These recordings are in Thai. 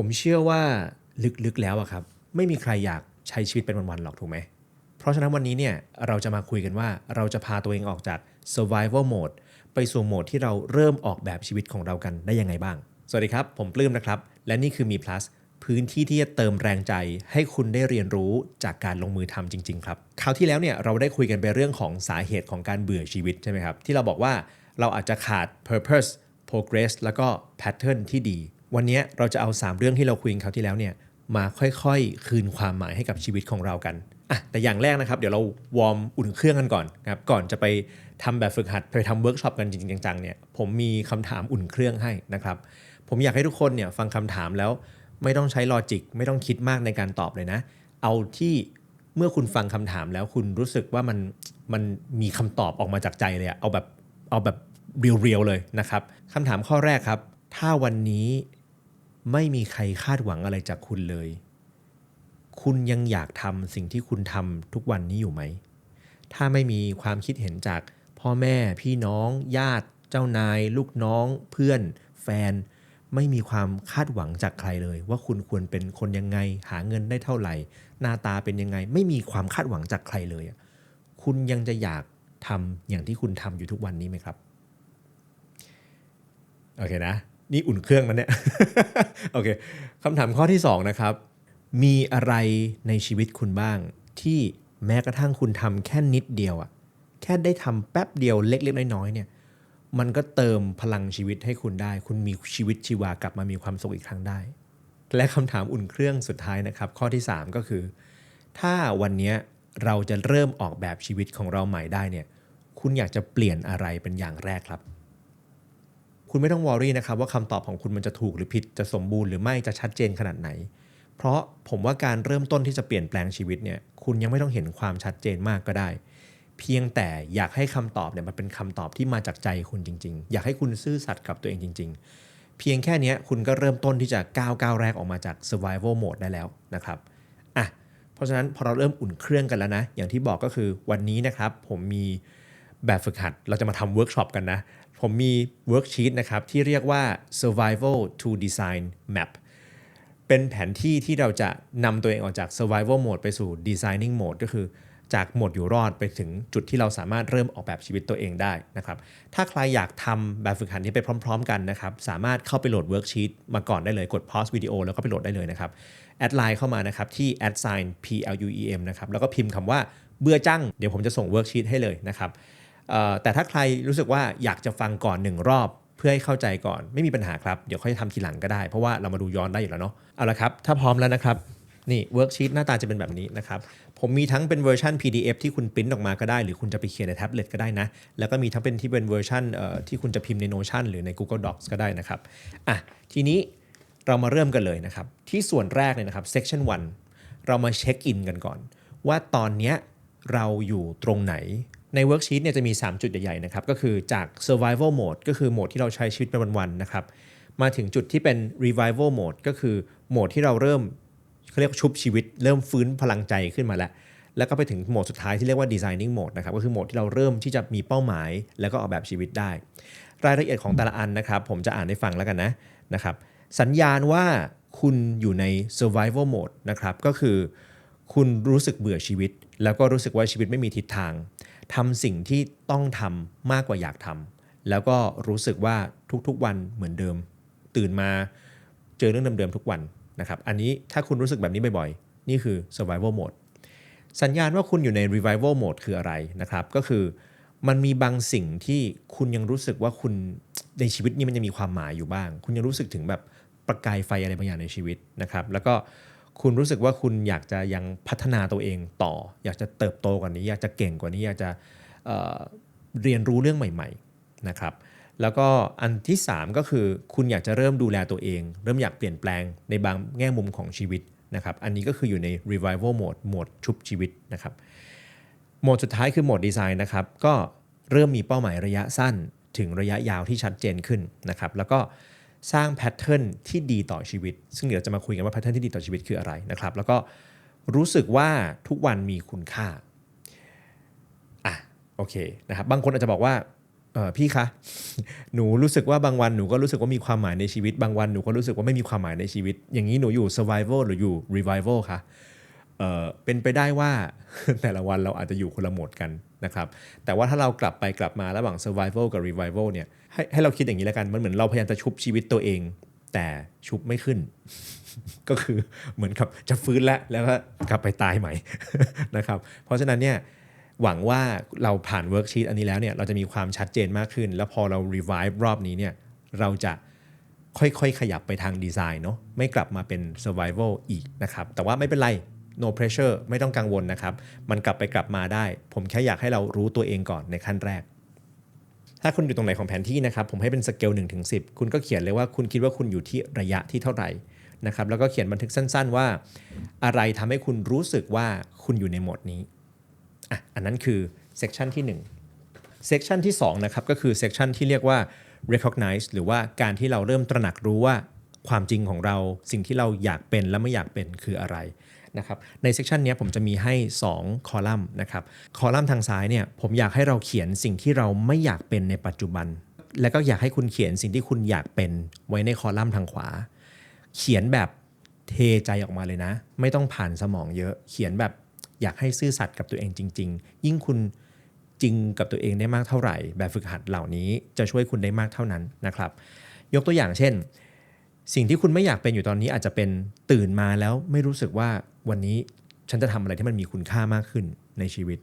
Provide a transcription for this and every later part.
ผมเชื่อว่าลึกๆแล้วอะครับ ไม่มีใครอยากใช้ชีวิตเป็นวันๆหรอกถูกไหม เพราะฉะนั้นวันนี้เนี่ยเราจะมาคุยกันว่าเราจะพาตัวเองออกจาก survival mode ไปสู่โหมดที่เราเริ่มออกแบบชีวิตของเรากันได้ยังไงบ้าง สวัสดีครับ ผมปลื้มนะครับ และนี่คือมี plus พื้นที่ที่จะเติมแรงใจให้คุณได้เรียนรู้จากการลงมือทำจริง ๆ ครับ คราวที่แล้วเนี่ยเราได้คุยกันไปเรื่องของสาเหตุของการเบื่อชีวิตใช่ไหมครับ ที่เราบอกว่าเราอาจจะขาด purpose progress แล้วก็ pattern ที่ดี วันนี้เราจะเอา 3 เรื่องที่เราคุยกันคราวที่แล้วเนี่ยมาค่อยๆ คืนความหมายให้กับชีวิตของเรากันอะแต่อย่างแรกนะครับเดี๋ยวเราวอร์มอุ่นเครื่องกันก่อนนะครับก่อนจะไปทำแบบฝึกหัดไปทำเวิร์กช็อปกันจริงๆจังๆเนี่ยผมมีคำถามอุ่นเครื่องให้นะครับ ผมอยากให้ทุกคนเนี่ยฟังคำถามแล้วไม่ต้องใช้ลอจิกไม่ต้องคิดมากในการตอบเลยนะ เอาที่เมื่อคุณฟังคำถามแล้วคุณรู้สึกว่ามันมันมีคำตอบออกมาจากใจเลยอะเอาแบบเอาแบบเรียวๆเลยนะครับคำถามข้อแรกครับ ถ้าวันนี้ ไม่มีใครคาดหวังอะไรจากคุณเลย คุณยังอยากทำสิ่งที่คุณทำทุกวันนี้อยู่ไหม ถ้าไม่มีความคิดเห็นจากพ่อแม่พี่น้อง ญาติ เจ้านาย ลูกน้อง เพื่อน แฟน ไม่มีความคาดหวังจากใครเลย ว่าคุณควรเป็นคนยังไง หาเงินได้เท่าไหร่ หน้าตาเป็นยังไง ไม่มีความคาดหวังจากใครเลย คุณยังจะอยากทำอย่างที่คุณทำอยู่ทุกวันนี้ไหมครับ โอเคนะ นี่อุ่นเครื่องนเนี่ยโอเคคำถามข้อที่2นะครับมีอะไรในชีวิตคุณบ้าง ที่แม้กระทั่งคุณทำแค่นิดเดียวอะแค่ได้ทำแป๊บเดียวเล็กๆน้อยๆเนี่ยมันก็เติมพลังชีวิตให้คุณได้ คุณมีชีวิตชีวากลับมามีความสุขอีกครั้งได้ และคำถามอุ่นเครื่องสุดท้ายนะครับ ข้อที่ 3 ก็คือ ถ้าวันนี้เราจะเริ่มออกแบบชีวิตของเราใหม่ได้เนี่ย คุณอยากจะเปลี่ยนอะไรเป็นอย่างแรกครับ คุณไม่ต้องวอรี่นะครับว่าคำตอบของคุณมันจะถูกหรือผิดจะสมบูรณ์หรือไม่จะชัดเจนขนาดไหน เพราะผมว่าการเริ่มต้นที่จะเปลี่ยนแปลงชีวิตเนี่ยคุณยังไม่ต้องเห็นความชัดเจนมากก็ได้ เพียงแต่อยากให้คำตอบเนี่ยมันเป็นคำตอบที่มาจากใจคุณจริง ๆ อยากให้คุณซื่อสัตย์กับตัวเองจริง ๆ เพียงแค่นี้คุณก็เริ่มต้นที่จะก้าวก้าวแรกออกมาจาก survival mode ได้แล้วนะครับอะเพราะฉะนั้นพอเราเริ่มอุ่นเครื่องกันแล้วนะอย่างที่บอกก็คือวันนี้นะครับผมมีแบบฝึกหัดเราจะมาทำเวิร์กช็อปกันนะ ผมมีเวิร์กชีตนะครับที่เรียกว่า survival to design map เป็นแผนที่ที่เราจะนำตัวเองออกจาก survival mode ไปสู่ designing mode ก็คือจากโหมดอยู่รอดไปถึงจุดที่เราสามารถเริ่มออกแบบชีวิตตัวเองได้นะครับ ถ้าใครอยากทำแบบฝึกหัดนี้ไปพร้อม ๆ กันนะครับ สามารถเข้าไปโหลดเวิร์กชีตมาก่อนได้เลย กด pause วิดีโอแล้วก็ไปโหลดได้เลยนะครับ แอดไลน์เข้ามานะครับที่ add sign pluem นะครับ แล้วก็พิมพ์คำว่าเบื่อจัง เดี๋ยวผมจะส่งเวิร์กชีตให้เลยนะครับ แต่ถ้าใครรู้สึกว่าอยากจะฟังก่อนหนึ่งรอบเพื่อให้เข้าใจก่อนไม่มีปัญหาครับ เดี๋ยวค่อยทำทีหลังก็ได้ เพราะว่าเรามาดูย้อนได้อยู่แล้วเนาะเอาละครับ ถ้าพร้อมแล้วนะครับ นี่เวิร์กชีตหน้าตาจะเป็นแบบนี้นะครับ ผมมีทั้งเป็นเวอร์ชัน PDF ที่คุณปริ้นออกมาก็ได้ หรือคุณจะไปเขียนในแท็บเล็ตก็ได้นะ แล้วก็มีทั้งเป็นที่เป็นเวอร์ชันที่คุณจะพิมพ์ใน Notion หรือใน Google Docs ก็ได้นะครับอะทีนี้เรามาเริ่มกันเลยนะครับ ที่ส่วนแรกเลยนะครับ section 1 เรามาเช็คอินกันก่อน ว่าตอนเนี้ยเราอยู่ตรงไหน ในเวิร์กชีตเนี่ยจะมี 3 จุดใหญ่ๆนะครับก็คือจาก survival mode ก็คือโหมดที่เราใช้ชีวิตเป็นวันๆนะครับมาถึงจุดที่เป็น revival mode ก็คือโหมดที่เราเริ่มเขาเรียกว่าชุบชีวิต เริ่มฟื้นพลังใจขึ้นมาแล้ว แล้วก็ไปถึงโหมดสุดท้ายที่เรียกว่า designing mode นะครับก็คือโหมดที่เราเริ่มที่จะมีเป้าหมาย แล้วก็ออกแบบชีวิตได้ รายละเอียดของแต่ละอันนะครับ ผมจะอ่านให้ฟังแล้วกันนะนะครับสัญญาณว่าคุณอยู่ใน survival mode นะครับก็คือ คุณรู้สึกเบื่อชีวิต แล้วก็รู้สึกว่าชีวิตไม่มีทิศทาง ทำสิ่งที่ต้องทำมากกว่าอยากทำแล้วก็รู้สึกว่าทุกๆวันเหมือนเดิม ตื่นมาเจอเรื่องเดิมๆทุกวันนะครับอันนี้ถ้าคุณรู้สึกแบบนี้บ่อยๆ นี่คือ survival mode สัญญาณว่าคุณอยู่ใน revival mode คืออะไรนะครับ ก็คือมันมีบางสิ่งที่คุณยังรู้สึกว่าคุณในชีวิตนี้มันยังมีความหมายอยู่บ้าง คุณยังรู้สึกถึงแบบประกายไฟอะไรบางอย่างในชีวิตนะครับ แล้วก็ คุณรู้สึกว่าคุณอยากจะยังพัฒนาตัวเองต่อ อยากจะเติบโตกว่านี้ อยากจะเก่งกว่านี้ อยากจะเเรียนรู้เรื่องใหม่ ๆนะครับ แล้วก็อันที่ 3 ก็คือคุณอยากจะเริ่มดูแลตัวเอง เริ่มอยากเปลี่ยนแปลงในบางแง่มุมของชีวิตนะครับ อันนี้ก็คืออยู่ใน revival mode โหมดชุบชีวิตนะครับ โหมดสุดท้ายคือโหมดดีไซน์นะครับ ก็เริ่มมีเป้าหมายระยะสั้นถึงระยะยาวที่ชัดเจนขึ้นนะครับ แล้วก็ สร้างแพทเทิร์นที่ดีต่อชีวิต ซึ่งเดี๋ยวจะมาคุยกันว่าแพทเทิร์นที่ดีต่อชีวิตคืออะไรนะครับ แล้วก็รู้สึกว่าทุกวันมีคุณค่าอะโอเคนะครับ บางคนอาจจะบอกว่าเออพี่คะ หนูรู้สึกว่าบางวันหนูก็รู้สึกว่ามีความหมายในชีวิต บางวันหนูก็รู้สึกว่าไม่มีความหมายในชีวิต อย่างนี้หนูอยู่ survival หรืออยู่ revival คะเออเป็นไปได้ว่าแต่ละวันเราอาจจะอยู่คนละโหมดกัน นะครับแต่ว่าถ้าเรากลับไปกลับมาระหว่าง survival กับ revival เนี่ยให้ให้เราคิดอย่างนี้แล้วกัน มันเหมือนเราพยายามจะชุบชีวิตตัวเอง แต่ชุบไม่ขึ้น ก็คือเหมือนกับจะฟื้นแล้วแล้วก็กลับไปตายใหม่นะครับเพราะฉะนั้นเนี่ยหวังว่าเราผ่านเวิร์กชีตอันนี้แล้วเนี่ยเราจะมีความชัดเจนมากขึ้น แล้วพอเรา revive รอบนี้เนี่ยเราจะค่อยๆ ขยับไปทางดีไซน์เนาะไม่กลับมาเป็น survival อีกนะครับแต่ว่าไม่เป็นไร no pressure ไม่ต้องกังวลนะครับ มันกลับไปกลับมาได้ ผมแค่อยากให้เรารู้ตัวเองก่อนในขั้นแรก ถ้าคุณอยู่ตรงไหนของแผนที่นะครับ ผมให้เป็นสเกล1ถึง10 คุณก็เขียนเลยว่าคุณคิดว่าคุณอยู่ที่ระยะที่เท่าไหร่นะครับ แล้วก็เขียนบันทึกสั้น ๆ ว่า อะไรทำให้คุณรู้สึกว่าคุณอยู่ในโหมดนี้อะอันนั้นคือเซกชันที่1เซกชันที่2นะครับก็คือเซกชันที่เรียกว่า recognize หรือว่าการที่เราเริ่มตระหนักรู้ว่าความจริงของเราสิ่งที่เราอยากเป็นและไม่อยากเป็นคืออะไร นะครับในเซกชันนี้ผมจะมีให้ 2 คอลัมน์นะครับคอลัมน์ทางซ้ายเนี่ยผมอยากให้เราเขียนสิ่งที่เราไม่อยากเป็นในปัจจุบัน และก็อยากให้คุณเขียนสิ่งที่คุณอยากเป็นไว้ในคอลัมน์ทางขวา เขียนแบบเทใจออกมาเลยนะ ไม่ต้องผ่านสมองเยอะ เขียนแบบอยากให้ซื่อสัตย์กับตัวเองจริง ๆ ยิ่งคุณจริงกับตัวเองได้มากเท่าไหร่ แบบฝึกหัดเหล่านี้จะช่วยคุณได้มากเท่านั้นนะครับ ยกตัวอย่างเช่น สิ่งที่คุณไม่อยากเป็นอยู่ตอนนี้อาจจะเป็นตื่นมาแล้วไม่รู้สึกว่า วันนี้ฉันจะทำอะไรที่มันมีคุณค่ามากขึ้นในชีวิต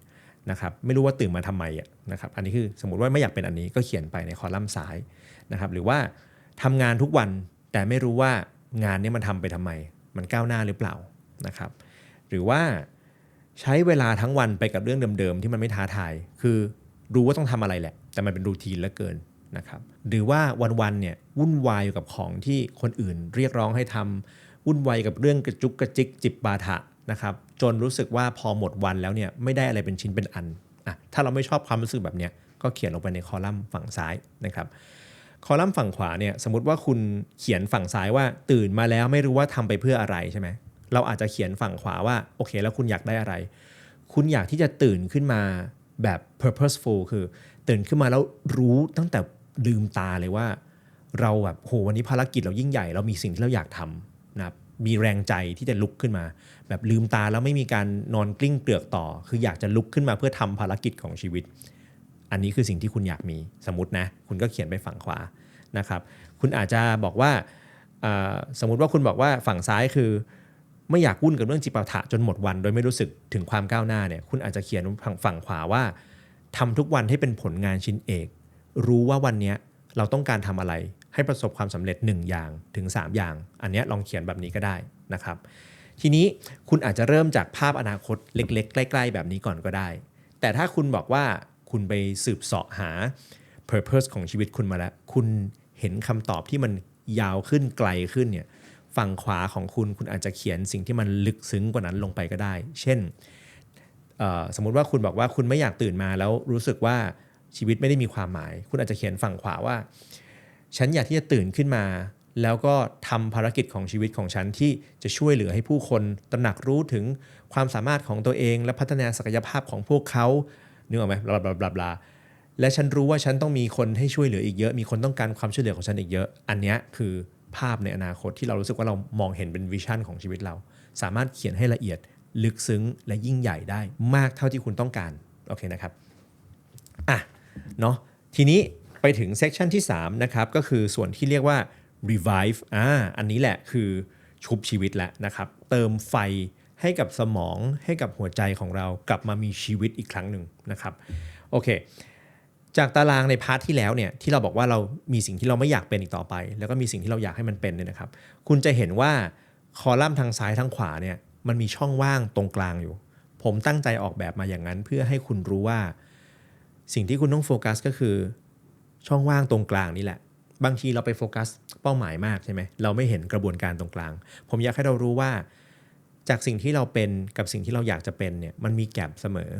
นะครับไม่รู้ว่าตื่นมาทำไมอะนะครับอันนี้คือสมมติว่าไม่อยากเป็นอันนี้ก็เขียนไปในคอลัมน์ซ้ายนะครับหรือว่าทำงานทุกวันแต่ไม่รู้ว่างานนี้มันทำไปทำไม มันก้าวหน้าหรือเปล่านะครับหรือว่าใช้เวลาทั้งวันไปกับเรื่องเดิมๆที่มันไม่ท้าทาย คือรู้ว่าต้องทำอะไรแหละ แต่มันเป็นรูทีนเหลือเกินนะครับหรือว่าวันๆเนี่ยวุ่นวายอยู่กับของที่คนอื่นเรียกร้องให้ทำ วุ่นวายกับเรื่องกระจุกกระจิกจิบบาถะนะครับจนรู้สึกว่าพอหมดวันแล้วเนี่ยไม่ได้อะไรเป็นชิ้นเป็นอันอะถ้าเราไม่ชอบความรู้สึกแบบเนี้ยก็เขียนลงไปในคอลัมน์ฝั่งซ้ายนะครับคอลัมน์ฝั่งขวาเนี่ยสมมติว่าคุณเขียนฝั่งซ้ายว่าตื่นมาแล้วไม่รู้ว่าทำไปเพื่ออะไรใช่ไหมเราอาจจะเขียนฝั่งขวาว่าโอเค แล้วคุณอยากได้อะไร คุณอยากที่จะตื่นขึ้นมาแบบ purposeful คือ ตื่นขึ้นมาแล้วรู้ตั้งแต่ลืมตาเลยว่า เราแบบโหวันนี้ภารกิจเรายิ่งใหญ่ เรามีสิ่งที่เราอยากทำนะครับ มีแรงใจที่จะลุกขึ้นมา แบบลืมตาแล้วไม่มีการนอนกลิ้งเกลือกต่อ คืออยากจะลุกขึ้นมาเพื่อทำภารกิจของชีวิต อันนี้คือสิ่งที่คุณอยากมีสมมตินะ คุณก็เขียนไปฝั่งขวานะครับ คุณอาจจะบอกว่าสมมติว่าคุณบอกว่าฝั่งซ้ายคือ ไม่อยากวุ่นกับเรื่องจิปาถะจนหมดวัน โดยไม่รู้สึกถึงความก้าวหน้าเนี่ยคุณอาจจะเขียนฝั่งฝั่งขวาว่าทำทุกวันให้เป็นผลงานชิ้นเอก รู้ว่าวันนี้เราต้องการทำอะไร ให้ประสบความสำเร็จ 1 อย่างถึง 3 อย่าง อันนี้ลองเขียนแบบนี้ก็ได้นะครับ ทีนี้คุณอาจจะเริ่มจากภาพอนาคตเล็ก ๆ ใกล้ ๆ แบบนี้ก่อนก็ได้ แต่ถ้าคุณบอกว่าคุณไปสืบเสาะหา purpose ของชีวิตคุณมาแล้ว คุณเห็นคำตอบที่มันยาวขึ้นไกลขึ้นเนี่ยฝั่งขวาของคุณคุณอาจจะเขียนสิ่งที่มันลึกซึ้งกว่านั้นลงไปก็ได้ เช่น สมมุติว่าคุณบอกว่าคุณไม่อยากตื่นมาแล้วรู้สึกว่าชีวิตไม่ได้มีความหมาย คุณอาจจะเขียนฝั่งขวาว่า ฉันอยากที่จะตื่นขึ้นมา แล้วก็ทำภารกิจของชีวิตของฉันที่จะช่วยเหลือให้ผู้คนตระหนักรู้ถึงความสามารถของตัวเอง และพัฒนาศักยภาพของพวกเขานึกออกไหมบลาบลาบลาบลาและฉันรู้ว่าฉันต้องมีคนให้ช่วยเหลืออีกเยอะ มีคนต้องการความช่วยเหลือของฉันอีกเยอะ อันนี้คือภาพในอนาคตที่เรารู้สึกว่าเรามองเห็นเป็นวิชั่นของชีวิตเรา สามารถเขียนให้ละเอียด ลึกซึ้งและยิ่งใหญ่ได้ มากเท่าที่คุณต้องการ โอเคนะครับ อะ เนาะ ทีนี้ ไปถึงเซกชันที่3นะครับก็คือส่วนที่เรียกว่า revive อ่าอันนี้แหละคือชุบชีวิตแล้วนะครับ เติมไฟให้กับสมองให้กับหัวใจของเรากลับมามีชีวิตอีกครั้งหนึ่งนะครับโอเค จากตารางในพาร์ทที่แล้วเนี่ยที่เราบอกว่าเรามีสิ่งที่เราไม่อยากเป็นอีกต่อไป แล้วก็มีสิ่งที่เราอยากให้มันเป็นเนี่ยนะครับ คุณจะเห็นว่าคอลัมน์ทางซ้ายทางขวาเนี่ยมันมีช่องว่างตรงกลางอยู่ ผมตั้งใจออกแบบมาอย่างนั้นเพื่อให้คุณรู้ว่า สิ่งที่คุณต้องโฟกัสก็คือ ช่องว่างตรงกลางนี่แหละ บางทีเราไปโฟกัสเป้าหมายมากใช่ไหมเราไม่เห็นกระบวนการตรงกลาง ผมอยากให้เรารู้ว่า จากสิ่งที่เราเป็นกับสิ่งที่เราอยากจะเป็นเนี่ยมันมีแกลบเสมอ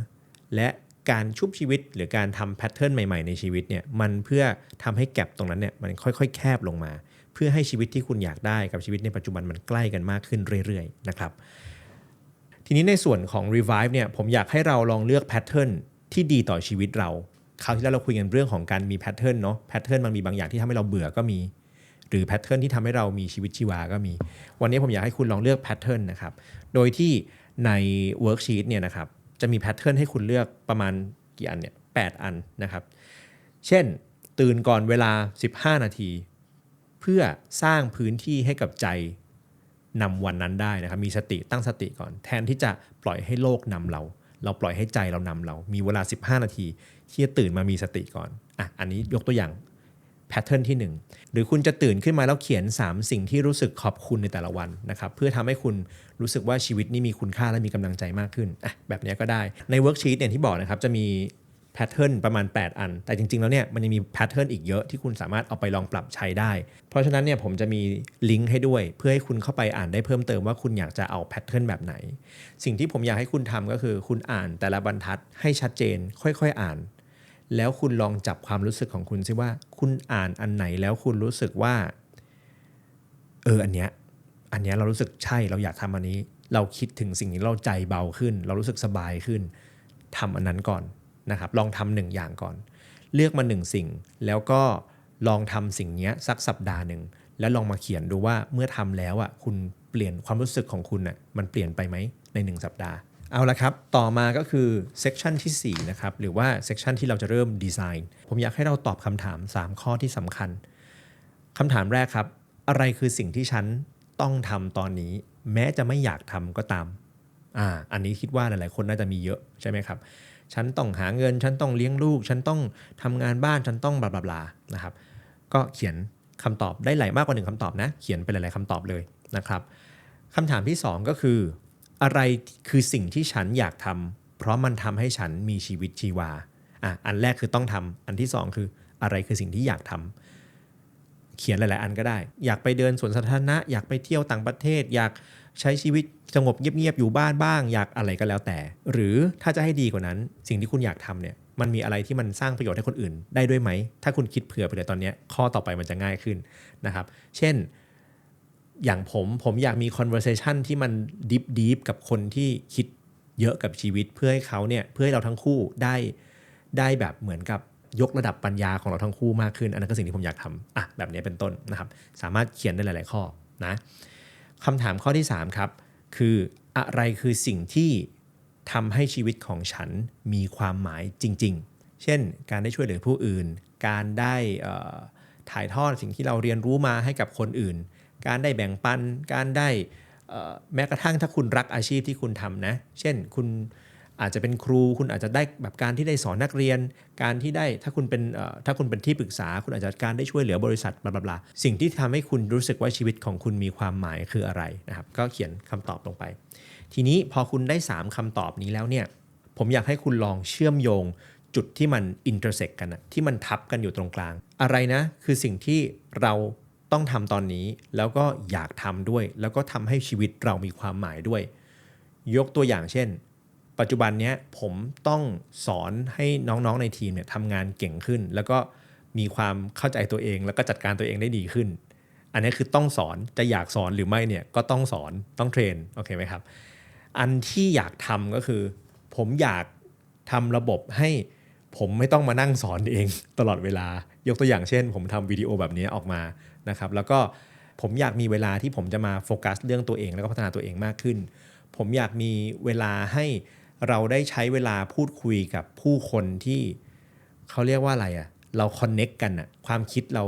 และการชุบชีวิตหรือการทำแพทเทิร์นใหม่ๆในชีวิตเนี่ยมันเพื่อทำให้แกลบตรงนั้นเนี่ยมันค่อยๆ แคบลงมา เพื่อให้ชีวิตที่คุณอยากได้กับชีวิตในปัจจุบันมันใกล้กันมากขึ้นเรื่อยๆนะครับทีนี้ในส่วนของ revive เนี่ยผมอยากให้เราลองเลือกแพทเทิร์นที่ดีต่อชีวิตเรา คราวที่แล้วเราคุยกันเรื่องของการมีแพทเทิร์นเนาะแพทเทิร์นมันมีบางอย่างที่ทำให้เราเบื่อก็มี หรือแพทเทิร์นที่ทำให้เรามีชีวิตชีวาก็มี วันนี้ผมอยากให้คุณลองเลือกแพทเทิร์นนะครับ โดยที่ในเวิร์กชีตเนี่ยนะครับจะมีแพทเทิร์นให้คุณเลือกประมาณกี่อันเนี่ยแอันนะครับ เช่น ตื่นก่อนเวลา 15 นาที เพื่อสร้างพื้นที่ให้กับใจนำวันนั้นได้นะครับ มีสติตั้งสติก่อน แทนที่จะปล่อยให้โลกนำเรา เราปล่อยให้ใจเรานำเรา มีเวลา 15 นาที ที่จะตื่นมามีสติก่อนอะอันนี้ยกตัวอย่างแพทเทิร์นที่ 1 หรือคุณจะตื่นขึ้นมาแล้วเขียน 3 สิ่งที่รู้สึกขอบคุณในแต่ละวันนะครับเพื่อทำให้คุณรู้สึกว่าชีวิตนี้มีคุณค่าและมีกำลังใจมากขึ้นอะแบบนี้ก็ได้ในเวิร์กชีตเนี่ยที่บอกนะครับจะมี แพทเทิร์นประมาณ 8 อัน แต่จริง ๆ แล้วเนี่ยมันยังมีแพทเทิร์นอีกเยอะที่คุณสามารถเอาไปลองปรับใช้ได้ เพราะฉะนั้นเนี่ยผมจะมีลิงก์ให้ด้วย เพื่อให้คุณเข้าไปอ่านได้เพิ่มเติมว่าคุณอยากจะเอาแพทเทิร์นแบบไหน สิ่งที่ผมอยากให้คุณทำก็คือคุณอ่านแต่ละบรรทัดให้ชัดเจน ค่อยๆอ่าน แล้วคุณลองจับความรู้สึกของคุณซิว่าคุณอ่านอันไหนแล้วคุณรู้สึกว่าเอออันเนี้ยอันเนี้ยเรารู้สึกใช่เราอยากทำอันนี้ เราคิดถึงสิ่งนี้เราใจเบาขึ้น เรารู้สึกสบายขึ้นทำอันนั้นก่อน นะครับลองทำหนึ่งอย่างก่อน เลือกมาหนึ่งสิ่ง แล้วก็ลองทำสิ่งนี้สักสัปดาห์หนึ่งแล้วลองมาเขียนดูว่าเมื่อทำแล้วอะคุณเปลี่ยนความรู้สึกของคุณอะมันเปลี่ยนไปไหมใน 1 สัปดาห์เอาละครับ ต่อมาก็คือเซกชันที่4นะครับ หรือว่าเซกชันที่เราจะเริ่มดีไซน์ ผมอยากให้เราตอบคำถาม 3 ข้อที่สำคัญ คำถามแรกครับ อะไรคือสิ่งที่ฉันต้องทำตอนนี้ แม้จะไม่อยากทำก็ตาม อ่า อันนี้คิดว่าหลายๆ คนน่าจะมีเยอะใช่ไหมครับ ฉันต้องหาเงิน ฉันต้องเลี้ยงลูก ฉันต้องทำงานบ้านฉันต้องบลาบลานะครับ ก็เขียนคำตอบได้หลายมากกว่าหนึ่งคำตอบนะ เขียนไปหลาย ๆคำตอบเลยนะครับคำถามที่ 2 ก็คือ อะไรคือสิ่งที่ฉันอยากทำเพราะมันทำให้ฉันมีชีวิตชีวาอะอันแรกคือต้องทำอันที่ 2 คืออะไรคือสิ่งที่อยากทำ เขียนหลาย ๆ อันก็ได้ อยากไปเดินสวนสาธารณะ อยากไปเที่ยวต่างประเทศ อยากใช้ชีวิตสงบเงียบ ๆ อยู่บ้านบ้าง อยากอะไรก็แล้วแต่ หรือถ้าจะให้ดีกว่านั้น สิ่งที่คุณอยากทำเนี่ยมันมีอะไรที่มันสร้างประโยชน์ให้คนอื่นได้ด้วยไหม ถ้าคุณคิดเผื่อไปเลยตอนนี้ข้อต่อไปมันจะง่ายขึ้นนะครับ เช่น อย่างผมผมอยากมี conversation ที่มัน deep deep กับคนที่คิดเยอะกับชีวิตเพื่อให้เขาเนี่ยเพื่อให้เราทั้งคู่ได้ได้แบบเหมือนกับ ยกระดับปัญญาของเราทั้งคู่มากขึ้น อันนั้นก็สิ่งที่ผมอยากทำอะแบบนี้เป็นต้นนะครับ สามารถเขียนได้หลาย ๆ ข้อนะคำถามข้อที่ 3 ครับ คืออะไรคือสิ่งที่ทำให้ชีวิตของฉันมีความหมายจริง ๆ เช่น การได้ช่วยเหลือผู้อื่น การได้ถ่ายทอดสิ่งที่เราเรียนรู้มาให้กับคนอื่น การได้แบ่งปัน การได้แม้กระทั่งถ้าคุณรักอาชีพที่คุณทำนะ เช่นคุณ อาจจะเป็นครูคุณอาจจะได้แบบการที่ได้สอนนักเรียน การที่ได้ถ้าคุณเป็นถ้าคุณเป็นที่ปรึกษา คุณอาจจะการได้ช่วยเหลือบริษัทบลาบลาสิ่งที่ทำให้คุณรู้สึกว่าชีวิตของคุณมีความหมายคืออะไรนะครับก็เขียนคำตอบลงไป ทีนี้พอคุณได้ 3คำตอบนี้แล้วเนี่ยผมอยากให้คุณลองเชื่อมโยงจุดที่มันอินเตอร์เซ็กกันนะที่มันทับกันอยู่ตรงกลาง อะไรนะ คือสิ่งที่เราต้องทำตอนนี้แล้วก็อยากทำด้วย แล้วก็ทำให้ชีวิตเรามีความหมายด้วย ยกตัวอย่างเช่น ปัจจุบันนี้ผมต้องสอนให้น้องๆในทีมเนี่ยทำงานเก่งขึ้น แล้วก็มีความเข้าใจตัวเอง แล้วก็จัดการตัวเองได้ดีขึ้น อันนี้คือต้องสอนจะอยากสอนหรือไม่เนี่ยก็ต้องสอนต้องเทรนโอเคไหมครับ อันที่อยากทำก็คือ ผมอยากทำระบบให้ผมไม่ต้องมานั่งสอนเองตลอดเวลายกตัวอย่างเช่น ผมทำวิดีโอแบบนี้ออกมานะครับ แล้วก็ผมอยากมีเวลาที่ผมจะมาโฟกัสเรื่องตัวเองแล้วก็พัฒนาตัวเองมากขึ้น ผมอยากมีเวลาให้ เราได้ใช้เวลาพูดคุยกับผู้คนที่เขาเรียกว่าอะไรอะ่ะ เราคอนเน็กกันอะ่ะความคิดเรา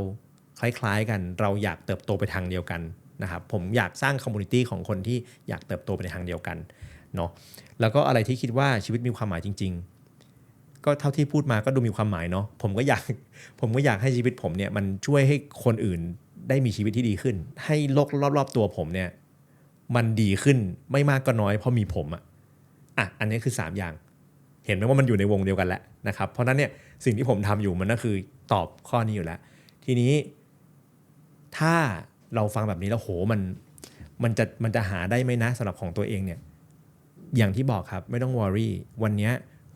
คล้ายๆกัน เราอยากเติบโตไปทางเดียวกันนะครับผมอยากสร้างคอมมูนิตี้ของคนที่อยากเติบโตไปในทางเดียวกันเนาะแล้วก็อะไรที่คิดว่าชีวิตมีความหมายจริง ๆ ก็เท่าที่พูดมาก็ดูมีความหมายเนาะผมก็อยากผมก็อยากให้ชีวิตผมเนี่ยมันช่วยให้คนอื่นได้มีชีวิตที่ดีขึ้น ให้โลกรอบๆตัวผมเนี่ยมันดีขึ้นไม่มากก็น้อยเพราะมีผมอะ อะอันนี้คือ 3 อย่าง เห็นไหมว่ามันอยู่ในวงเดียวกันแล้วนะครับเพราะนั้นเนี่ยสิ่งที่ผมทำอยู่มันก็คือตอบข้อนี้อยู่แล้ว ทีนี้ถ้าเราฟังแบบนี้แล้วโหมันมันจะมันจะหาได้ไหมนะสำหรับของตัวเองเนี่ยอย่างที่บอกครับไม่ต้องวอรี่วันนี้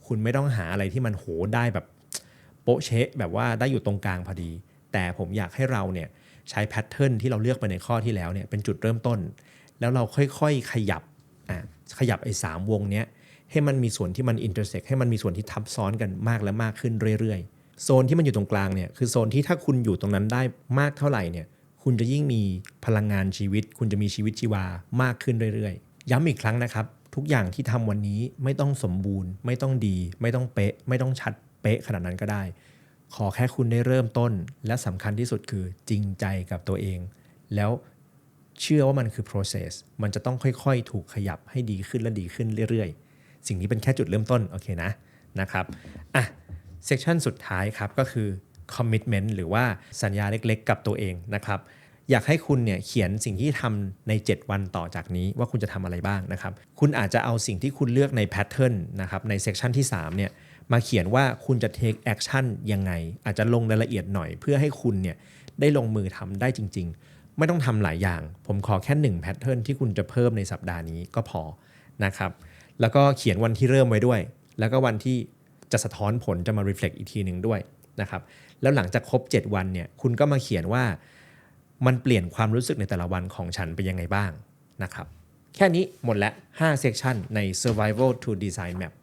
คุณไม่ต้องหาอะไรที่มันโหได้แบบโปะเชะแบบว่าได้อยู่ตรงกลางพอดี แต่ผมอยากให้เราเนี่ยใช้แพทเทิร์นที่เราเลือกไปในข้อที่แล้วเนี่ยเป็นจุดเริ่มต้น แล้วเราค่อยๆขยับ ขยับไอ้สามวงเนี้ยให้มันมีส่วนที่มันอินเตอร์เซ็กให้มันมีส่วนที่ทับซ้อนกันมากและมากขึ้นเรื่อยๆ โซนที่มันอยู่ตรงกลางเนี่ยคือโซนที่ถ้าคุณอยู่ตรงนั้นได้มากเท่าไหร่เนี่ยคุณจะยิ่งมีพลังงานชีวิต คุณจะมีชีวิตชีวามากขึ้นเรื่อยๆ ย้ำอีกครั้งนะครับ ทุกอย่างที่ทำวันนี้ไม่ต้องสมบูรณ์ ไม่ต้องดี ไม่ต้องเป๊ะ ไม่ต้องชัดเป๊ะขนาดนั้นก็ได้ ขอแค่คุณได้เริ่มต้น และสำคัญที่สุดคือจริงใจกับตัวเอง แล้ว เชื่อว่ามันคือ process มันจะต้องค่อยๆ ถูกขยับให้ดีขึ้นและดีขึ้นเรื่อยๆ สิ่งนี้เป็นแค่จุดเริ่มต้น โอเคนะ นะครับ อะ เซสชันสุดท้ายครับ ก็คือ commitment หรือว่าสัญญาเล็กๆ กับตัวเองนะครับ อยากให้คุณเนี่ยเขียนสิ่งที่ทำใน 7 วันต่อจากนี้ว่าคุณจะทำอะไรบ้างนะครับ คุณอาจจะเอาสิ่งที่คุณเลือกในแพทเทิร์นนะครับในเซสชันที่3เนี่ยมาเขียนว่าคุณจะ take action ยังไง อาจจะลงรายละเอียดหน่อยเพื่อให้คุณเนี่ยได้ลงมือทำได้จริง ๆ ไม่ต้องทำหลายอย่าง ผมขอแค่1แพทเทิร์นที่คุณจะเพิ่มในสัปดาห์นี้ก็พอนะครับ แล้วก็เขียนวันที่เริ่มไว้ด้วย แล้วก็วันที่จะสะท้อนผลจะมา reflect อีกทีหนึ่งด้วยนะครับ แล้วหลังจากครบ 7 วันเนี่ย คุณก็มาเขียนว่ามันเปลี่ยนความรู้สึกในแต่ละวันของฉันเป็นยังไงบ้างนะครับ แค่นี้หมดล้ว5 section ใน survival to design map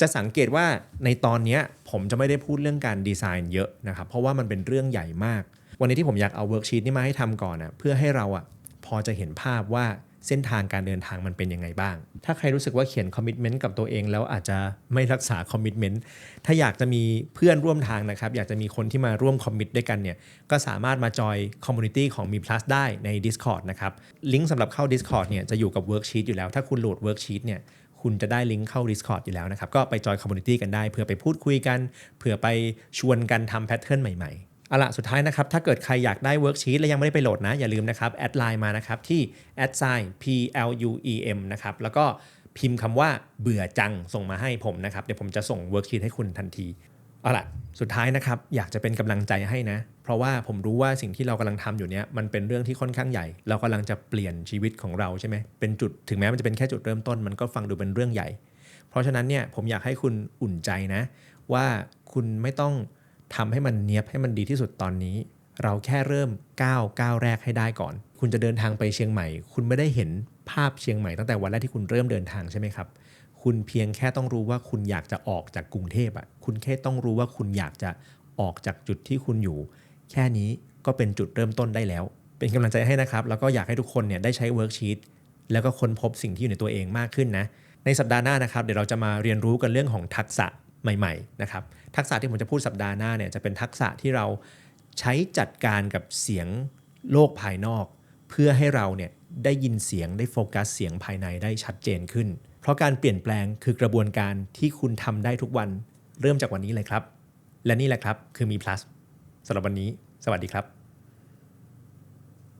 จะสังเกตว่าในตอนนี้ผมจะไม่ได้พูดเรื่องการดีไซน์เยอะนะครับ เพราะว่ามันเป็นเรื่องใหญ่มาก วันนี้ที่ผมอยากเอาเวิร์กชีตนี้มาให้ทำก่อนนะเพื่อให้เราอะพอจะเห็นภาพว่าเส้นทางการเดินทางมันเป็นยังไงบ้าง ถ้าใครรู้สึกว่าเขียนคอมมิชเมนต์กับตัวเองแล้วอาจจะไม่รักษาคอมมิชเมนต์ ถ้าอยากจะมีเพื่อนร่วมทางนะครับ อยากจะมีคนที่มาร่วมคอมมิตด้วยกันเนี่ย ก็สามารถมาจอยคอมมูนิตี้ของมี plus ได้ใน Discord นะครับ ลิงก์สำหรับเข้า Discord เนี่ยจะอยู่กับเวิร์กชีตอยู่แล้ว ถ้าคุณโหลดเวิร์กชีตเนี่ย คุณจะได้ลิงก์เข้า Discord อยู่แล้วนะครับ ก็ไปจอยคอมมูนิตี้กันได้ เพื่อไปพูดคุยกัน เพื่อไปชวนกันทำแพทเทิร์นใหม่ ๆ เอาละสุดท้ายนะครับ ถ้าเกิดใครอยากได้เวิร์กชีตและยังไม่ได้ไปโหลดนะ อย่าลืมนะครับ แอดไลน์มานะครับ ที่ a d s i g n p l u e m นะครับ แล้วก็พิมพ์คำว่าเบื่อจังส่งมาให้ผมนะครับ เดี๋ยวผมจะส่งเวิร์กชีตให้คุณทันที เอาละสุดท้ายนะครับ อยากจะเป็นกำลังใจให้นะ เพราะว่าผมรู้ว่าสิ่งที่เรากำลังทำอยู่เนี้ยมันเป็นเรื่องที่ค่อนข้างใหญ่ เรากำลังจะเปลี่ยนชีวิตของเราใช่ไหมเป็นจุดถึงแม้มันจะเป็นแค่จุดเริ่มต้น มันก็ฟังดูเป็นเรื่องใหญ่ เพราะฉะนั้นเนี่ยผมอยากให้คุณอุ่นใจนะ ว่าคุณไม่ต้อง ทำให้มันเนียบให้มันดีที่สุดตอนนี้ เราแค่เริ่มก้าวก้าวแรกให้ได้ก่อน คุณจะเดินทางไปเชียงใหม่ คุณไม่ได้เห็นภาพเชียงใหม่ตั้งแต่วันแรกที่คุณเริ่มเดินทางใช่ไหมครับคุณเพียงแค่ต้องรู้ว่าคุณอยากจะออกจากกรุงเทพอะคุณแค่ต้องรู้ว่าคุณอยากจะออกจากจุดที่คุณอยู่ แค่นี้ก็เป็นจุดเริ่มต้นได้แล้ว เป็นกำลังใจให้นะครับ แล้วก็อยากให้ทุกคนเนี่ยได้ใช้เวิร์กชีตแล้วก็ค้นพบสิ่งที่อยู่ในตัวเองมากขึ้นนะ ในสัปดาห์หน้านะครับ เดี๋ยวเราจะมาเรียนรู้กันเรื่องของทักษะ ใหม่ๆนะครับทักษะที่ผมจะพูดสัปดาห์หน้าเนี่ยจะเป็นทักษะที่เราใช้จัดการกับเสียงโลกภายนอก เพื่อให้เราเนี่ยได้ยินเสียงได้โฟกัสเสียงภายในได้ชัดเจนขึ้น เพราะการเปลี่ยนแปลงคือกระบวนการที่คุณทำได้ทุกวัน เริ่มจากวันนี้เลยครับ และนี่แหละครับคือมี plus สำหรับวันนี้ สวัสดีครับ